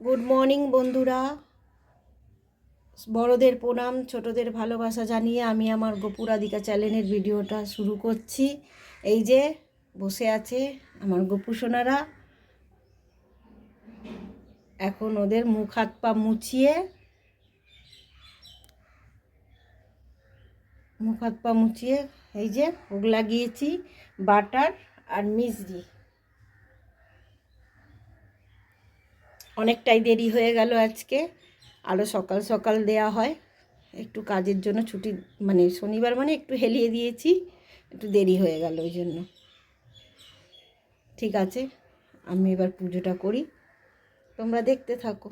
Good morning বন্ধুরা। বড়দের প্রণাম, ছোটদের ভালোবাসা জানিয়ে আমি আমার গোপুরাধিকা চ্যানেলের ভিডিওটা শুরু করছি। এই যে বসে আছে আমার গোপু সোনারা। এখন ওদের মুখ, হাত, পা মুছিয়ে, মুখ, হাত, পা মুছিয়ে এই যে ভোগ লাগিয়েছি, বাটার আর মিষ্টি। অনেকটাই দেরি হয়ে গেল আজকে। আরও সকাল সকাল দেয়া হয়। একটু কাজের জন্য ছুটি মানে শনিবার মানে একটু হেলিয়ে দিয়েছি, একটু দেরি হয়ে গেল ওই জন্য। ঠিক আছে, আমি এবার পুজোটা করি। তোমরা দেখতে থাকো।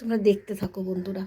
তোমরা দেখতে থাকো বন্ধুরা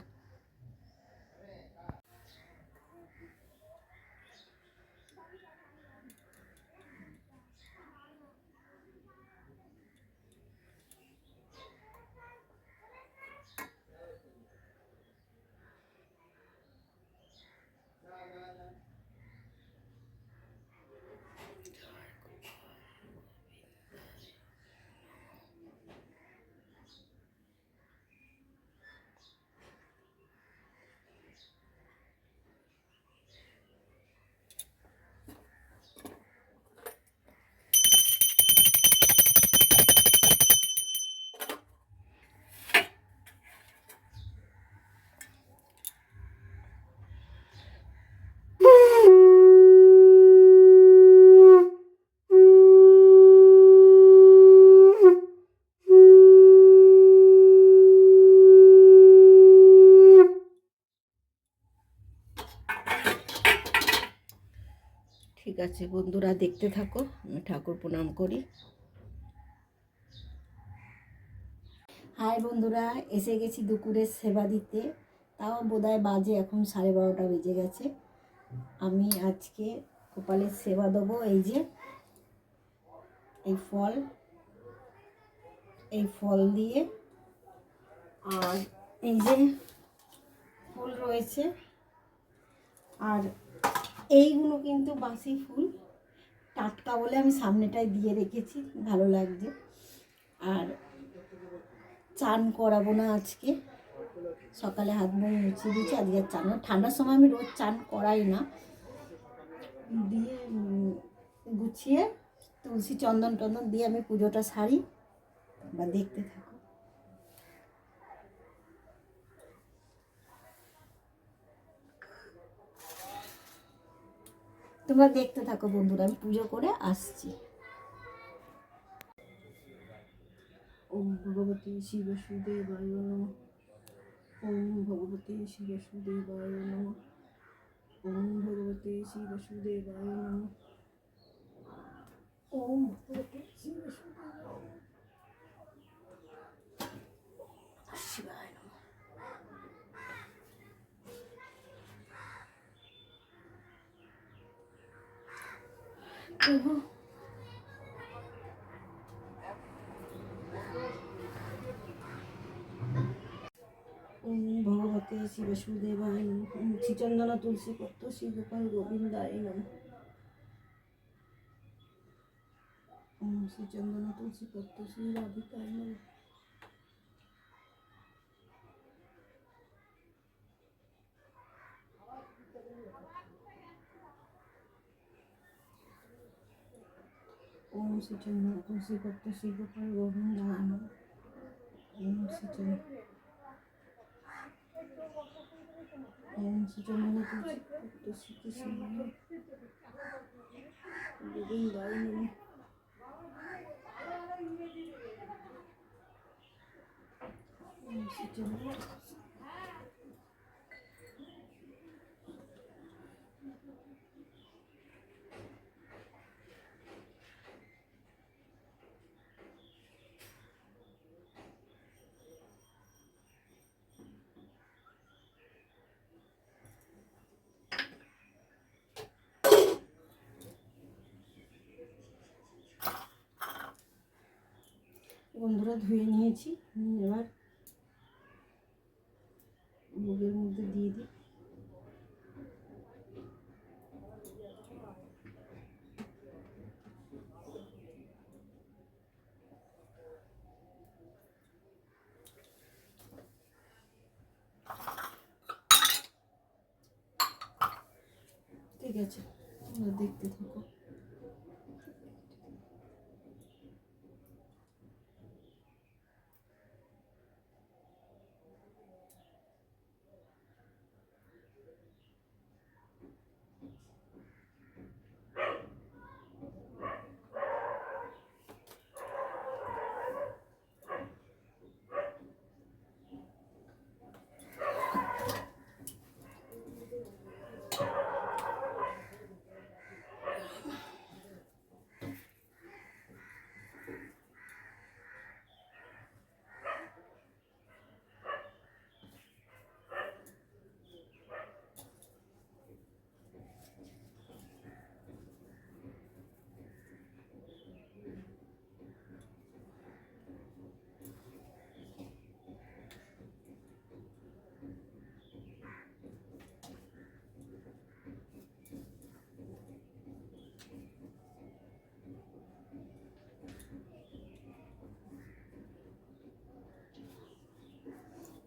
ঠিক আছে, বন্ধুরা দেখতে থাকো, আমি ঠাকুর প্রণাম করি। হাই বন্ধুরা, এসে গেছি দুপুরের সেবা দিতে। তাও বোধহয় বাজে এখন সাড়ে বারোটা বেজে গেছে। আমি আজকে কপালের সেবা দেবো, এই যে, এই ফল এই ফল দিয়ে। আর এই যে ফুল রয়েছে, আর এইগুলো কিন্তু বাসি ফুল। টাটকা বলে আমি সামনেটায় দিয়ে রেখেছি, ভালো লাগছে। আর চান করাবো না আজকে। সকালে হাত মুখ মুছিয়ে দিয়েছি, আজকে চান না। ঠান্ডার সময় আমি রোজ চান করাই না। দিয়ে গুছিয়ে তুলসী চন্দন টন্দন দিয়ে আমি পুজোটা সারি। বা দেখতে থাকো। তোমরা দেখতে থাকো বন্ধুরা আমি পুজো করে আসছি। ওম ভগবতী শিব সুদেবায় নমঃ। ওম ভগবতী শিব সুদেবায় নমঃ। ওম ভগবতী শিব সুদেবায় নমঃ। ওম ভগবতী শিব সুদেবায় নমঃ। শিবায় নমঃ প্রভু ভগবতে শিব সুদেবায় নমঃ ওম শ্রীচন্দনা তুলসী পত্র শ্রী গোপাল গোবিন্দায় নম শ্রীচন্দনা তুলসী পত্র শ্রী রাধিকায় নম ওম শ্রীচন্দনা তুলসী পত্র শ্রী গোপাল গোবিন্দায় নম ওম শ্রীচন্দনা ওম শ্রীচন্দনা তুলসী পত্র শ্রী কৃষ্ণ গোবিন্দায় নম ওম শ্রীচন্দনা বন্ধুরা ধুয়ে নিয়েছি। নিয়ে এবার ভোগের মধ্যে দিয়ে দিই। ঠিক আছে তোমরা দেখতে থাকো।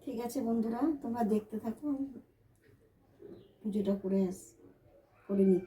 ঠিক আছে বন্ধুরা তোমরা দেখতে থাকো পুজোটা করে আস করে নি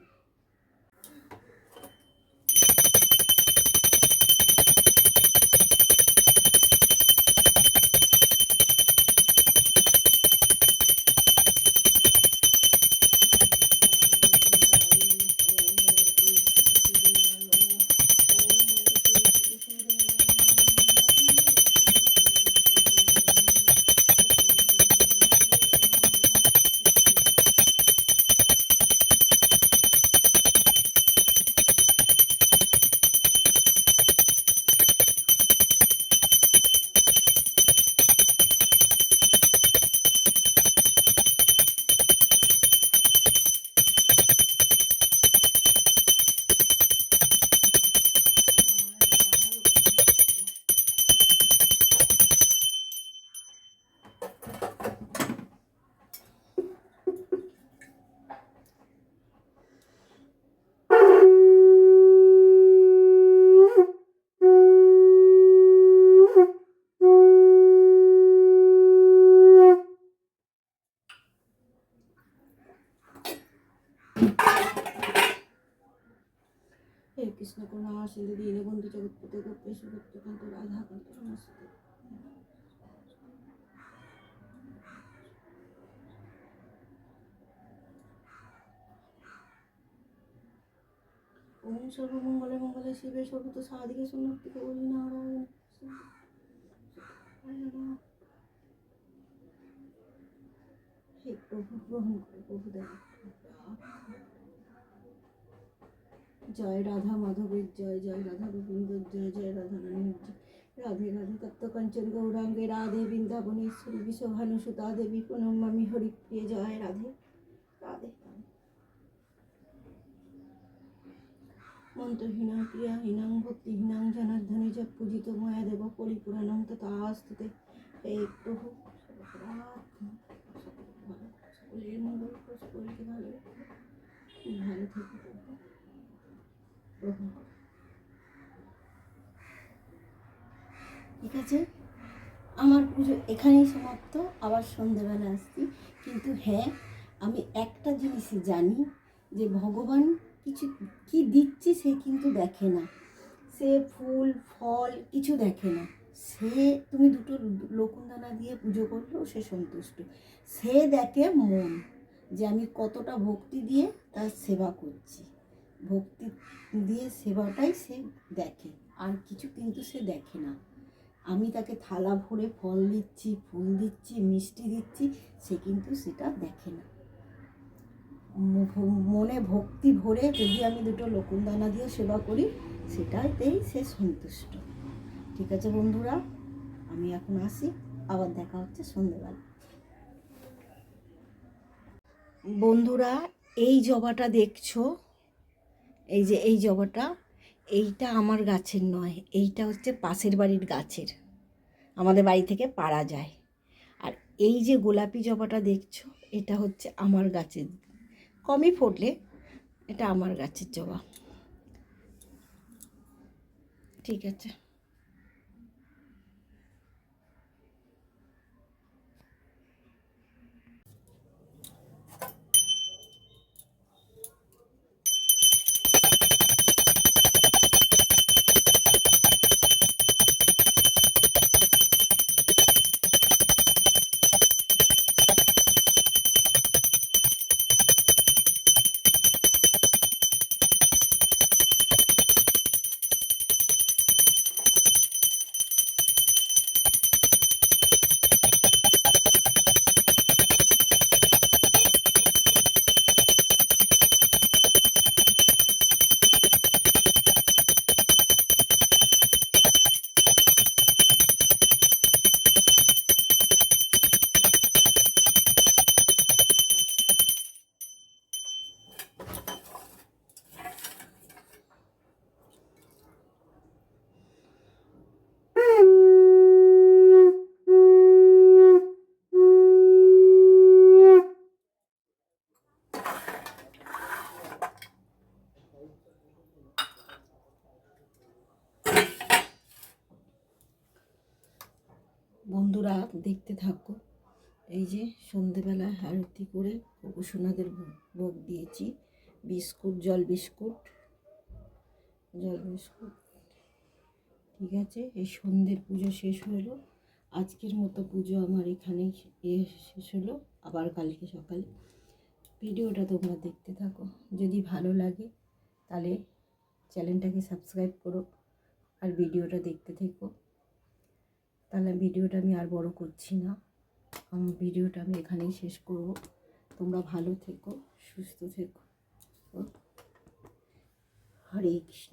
সিন্ধু দীন বন্ধু জগৎপতি গোপেশ ভক্তকান্ত রাধা কান্ত সমস্ত। ওম সর্বমঙ্গলে মঙ্গলে শিবে সর্বত সাধিকে সুন্নতিকে বলি হে প্রভু, গ্রহণ করে প্রভু দেব জয় রাধা মাধবের জয় জয় রাধা গোবিন্দর জয় জয় রাধা রানীর জয়। রাধে রাধে তত্ত্ব কাঞ্চন গৌরাঙ্গে, রাধে বৃন্দাবনেশ্বরী বিশ্বভানু সুতা দেবী প্রণমামি হরিপ্রিয়, জয় রাধে রাধে মন্ত্রহীনাং ক্রিয়াহীনাং ভক্তিহীনাং জনার্ধনে চ পূজিত ময়া দেব পরিপুরাণং তথাস্তুতে। হে প্রভু সকলের মঙ্গল সকলকে ভালো। ভালো থেকো। ঠিক আছে? আমার পুজো এখানেই সমাপ্ত। আবার সন্ধ্যাবেলা আসছি। কিন্তু হ্যাঁ আমি একটা জিনিসই জানি, যে ভগবান কিছু কি দিচ্ছে সে কিন্তু দেখে না। সে ফুল, ফল কিছু দেখে না। সে, তুমি দুটো লকুনদানা দিয়ে পুজো করলেও সে সন্তুষ্ট। সে দেখে মন, যে আমি কতটা ভক্তি দিয়ে তার সেবা করছি। ভক্তি দিয়ে সেবাটাই সে দেখে। আর কিছু কিন্তু সে দেখে না। আমি তাকে থালা ভরে ফল দিচ্ছি, ফুল দিচ্ছি, মিষ্টি দিচ্ছি, সে কিন্তু সেটা দেখে না। মনে ভক্তি ভরে যদি আমি দুটো লকুনদানা দিয়ে সেবা করি, সেটাতেই সে সন্তুষ্ট। ঠিক আছে বন্ধুরা, আমি এখন আসি, আবার দেখা হচ্ছে সন্ধ্যেবেলা বন্ধুরা, এই জবাটা দেখছ? এই যে এই জবাটা এইটা আমার গাছের নয়, এইটা হচ্ছে পাশের বাড়ির গাছের। আমাদের বাড়ি থেকে পাড়া যায়। আর এই যে গোলাপি জবাটা দেখছ, এটা হচ্ছে আমার গাছের। কমই ফোটলে এটা আমার গাছের জবা। ঠিক আছে। এই যে সন্ধেবেলা আরতি করে সোনাদের ভোগ দিয়েছি। বিস্কুট, জল বিস্কুট জল বিস্কুট। ঠিক আছে, এই সন্ধ্যের পুজো শেষ হলো। আজকের মতো পুজো আমার এখানেই শেষ হলো। আবার কালকে সকালে। ভিডিওটা তোমরা দেখতে থাকো। যদি ভালো লাগে, তাহলে চ্যানেলটাকে সাবস্ক্রাইব করো আর ভিডিওটা দেখতে থেকো। তাহলে ভিডিওটা আমি আর বড় করছি না। আমার ভিডিওটা আমি এখানেই শেষ করব। তোমরা ভালো থেকো সুস্থ থেকো। হরে কৃষ্ণ।